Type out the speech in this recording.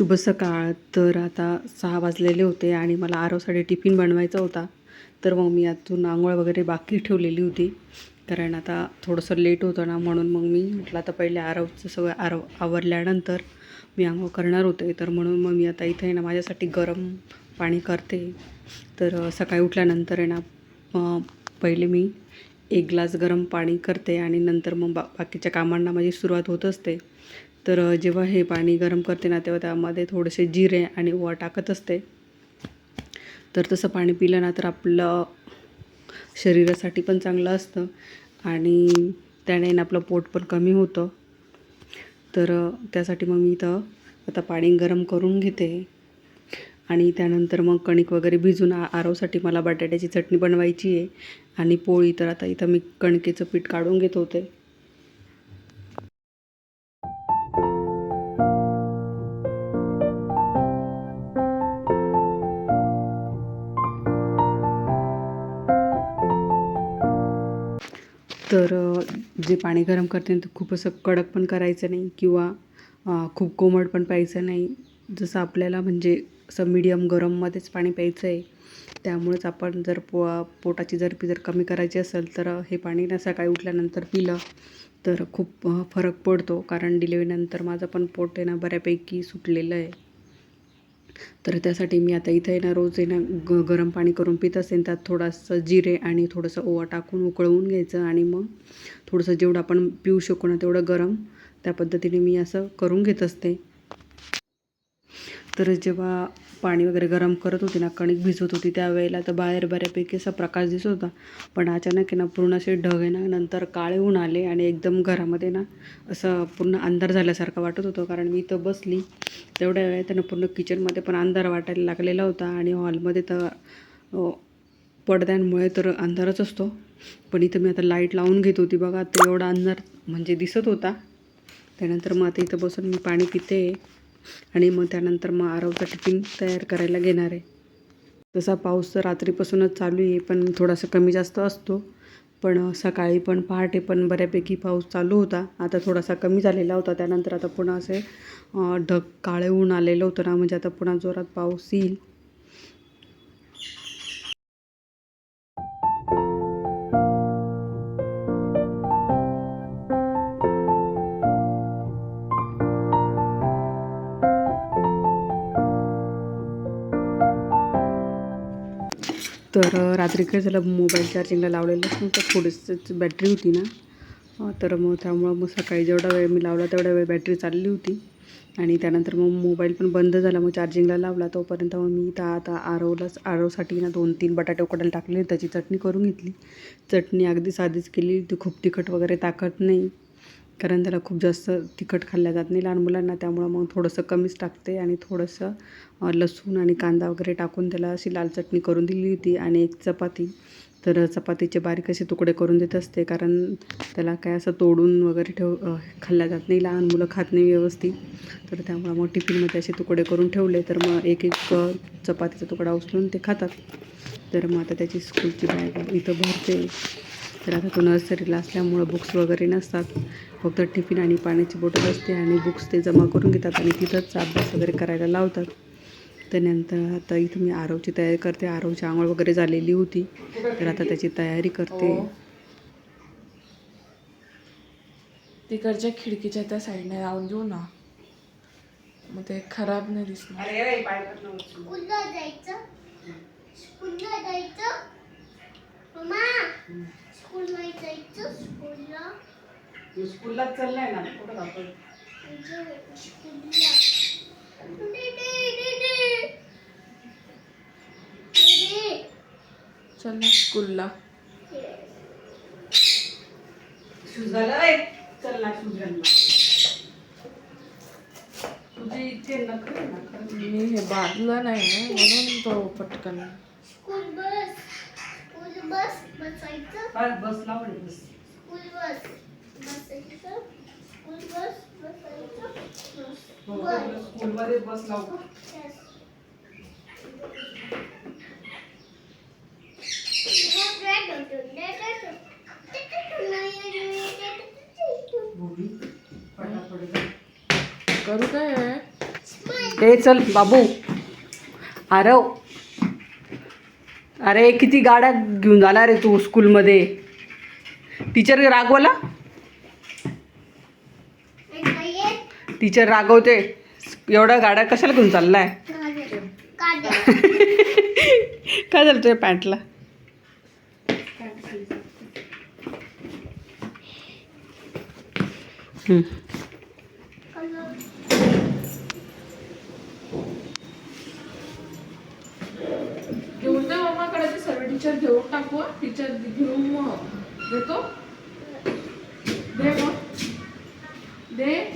शुभ सकाळ. तर आता सहा वाजलेले होते आणि मला आरवसाठी टिफिन बनवायचा होता. तर मग मी आतून आंघोळ वगैरे बाकी ठेवलेली होती. कारण आता थोडंसं लेट होतं ना म्हणून मग मी म्हटलं आता पहिले आरवचं सगळं आरव आवरल्यानंतर मी आंघोळ करणार होते. तर म्हणून मग मी आता इथे आहे ना माझ्यासाठी गरम पाणी करते. तर सकाळी उठल्यानंतर आहे ना पहिले मी एक ग्लास गरम पाणी करते आणि नंतर मग बा बाकीच्या कामांना माझी सुरुवात होत असते. तर जेव्हा हे पाणी गरम करते ना तेव्हा त्यामध्ये थोडेसे जिरे आणि ओवा टाकत असते. तर तसं पाणी पिलं ना तर आपलं शरीरासाठी पण चांगलं असतं आणि त्याने ना आपलं पोट पण कमी होतं. तर त्यासाठी मग मी इथं आता पाणी गरम करून घेते आणि त्यानंतर मग कणिक वगैरे भिजून आ आरवसाठी मला बटाट्याची चटणी बनवायची आहे आणि पोळी. तर आता इथं मी कणकेचं पीठ काढून घेत होते. तर जे पाणी गरम करते ते खूप असं कडक पण करायचं नाही किंवा खूप कोमट पण प्यायचं नाही. जसं आपल्याला म्हणजे असं मीडियम गरममध्येच पाणी प्यायचं आहे त्यामुळेच आपण जर पो पोटाची जरपी जर कमी करायची असेल तर हे पाणी ना सकाळी उठल्यानंतर पिलं तर खूप फरक पडतो. कारण डिलेवरीनंतर माझं पण पोट आहे ना बऱ्यापैकी सुटलेलं आहे. तर त्यासाठी मी आता इथे आहे ना रोज आहे ना ग गरम पाणी करून पित असेल त्यात थोडंसं जिरे आणि थोडंसं ओवा टाकून उकळवून घ्यायचं आणि मग थोडंसं जेवढं आपण पिऊ शकू ना तेवढं गरम त्या पद्धतीने मी असं करून घेत असते. तर जेव्हा पाणी वगैरे गरम करत होती ना कणिक भिजवत होती त्यावेळेला तर बाहेर बऱ्यापैकी असा प्रकाश दिसत होता. पण अचानक आहे ना पूर्ण असे ढग आहे ना नंतर काळे ऊन आले आणि एकदम घरामध्ये ना असं पूर्ण अंधार झाल्यासारखं वाटत होतं. कारण मी इथं बसली तेवढ्या वेळेत त्यांना पूर्ण किचनमध्ये पण अंधार वाटायला लागलेला होता आणि हॉलमध्ये तर पडद्यांमुळे तर अंधारच असतो. पण इथं मी आता लाइट लावून घेत होती बघा ते एवढा अंधार म्हणजे दिसत होता. त्यानंतर मग आता इथं बसून मी पाणी पिते. आणि मग त्यानंतर मग आरवचा टिफिन तयार करायला घेणार आहे. तसा पाऊस तर रात्रीपासूनच चालू आहे पण थोडासा कमी जास्त असतो. पण सकाळी पण पहाटे पण बऱ्यापैकी पाऊस चालू होता. आता थोडासा कमी झालेला होता. त्यानंतर आता पुन्हा असे ढग काळे ऊन आलेलं होतं ना म्हणजे आता पुन्हा जोरात पाऊस येईल. तर रात्री काय झालं मोबाईल चार्जिंगला लावलेलंच तर थोडीशीच बॅटरी होती ना. तर मग त्यामुळं मग सकाळी जेवढा वेळ मी लावला तेवढा वेळ बॅटरी चालली होती. आणि त्यानंतर मग मोबाईल पण बंद झाला. मग चार्जिंगला लावला. तोपर्यंत मग मी तर आता आरवलाच आरवसाठी ना दोन तीन बटाटे उकडायला टाकले. त्याची चटणी करून घेतली. चटणी अगदी साधीच केली. ती खूप तिखट वगैरे टाकत नाही. कारण त्याला खूप जास्त तिखट खाल्ल्या जात नाही. लहान मुलांना त्यामुळं मग थोडंसं कमीच टाकते आणि थोडंसं लसूण आणि कांदा वगैरे टाकून त्याला अशी लाल चटणी करून दिली होती आणि एक चपाती. तर चपातीचे बारीक असे तुकडे करून देत असते कारण त्याला काय असं तोडून वगैरे ठेव खाल्ल्या जात नाही. लहान मुलं खात नाही व्यवस्थित. तर त्यामुळं मग टिफिनमध्ये असे तुकडे करून ठेवले. तर मग एक एक चपातीचा तुकडा उचलून ते खातात. तर मग आता त्याची स्कूलची बॅग इथं भरते. तर आता तो नर्सरीला असल्यामुळं बुक्स वगैरे नसतात. फक्त टिफिन आणि पाण्याची बॉटल असते आणि बुक्स ते जमा करून घेतात आणि तिथंच अभ्यास वगैरे करायला लावतात. त्यानंतर आता इथं मी आरवची तयारी करते. आरवची आंघोळ वगैरे झालेली होती. तर आता त्याची तयारी करते. हो. तिकडच्या खिडकीच्या त्या साईडने लावून देऊ ना. मग ते खराब नाही दिसणार. स्कूलला जायचं स्कूलला. जायचं चाललाय ना कुठं स्कूलला. दीदी दीदी दीदी चल ना स्कूलला. शूज झालं चल ना शूज घाल तुझी इथे नखरे नखरे. मी हे बांधलं नाही म्हणून तो पटकन. School bus. स्कूल बस बसायचं. बस बस लाव रे, बस. स्कूल बस बसायचं. स्कूल बस बसायचं. हो, बस स्कूलमध्ये बस लाव. का Yes. भूमी फटाफट करू. काय. ए चल बाबू. आरव अरे किती गाड्या घेऊन जाणार आहे तू स्कूलमध्ये टीचर रागवला. टीचर रागवते एवढ्या गाड्या कशाला घेऊन चाललाय. काय झालं तुझ्या पॅन्टला हम्म. कलर. घेऊन दे मम्माकडे पिक्चर सर्व घेऊन टाकू टीचर घेऊन मग देतो. दे मग. दे.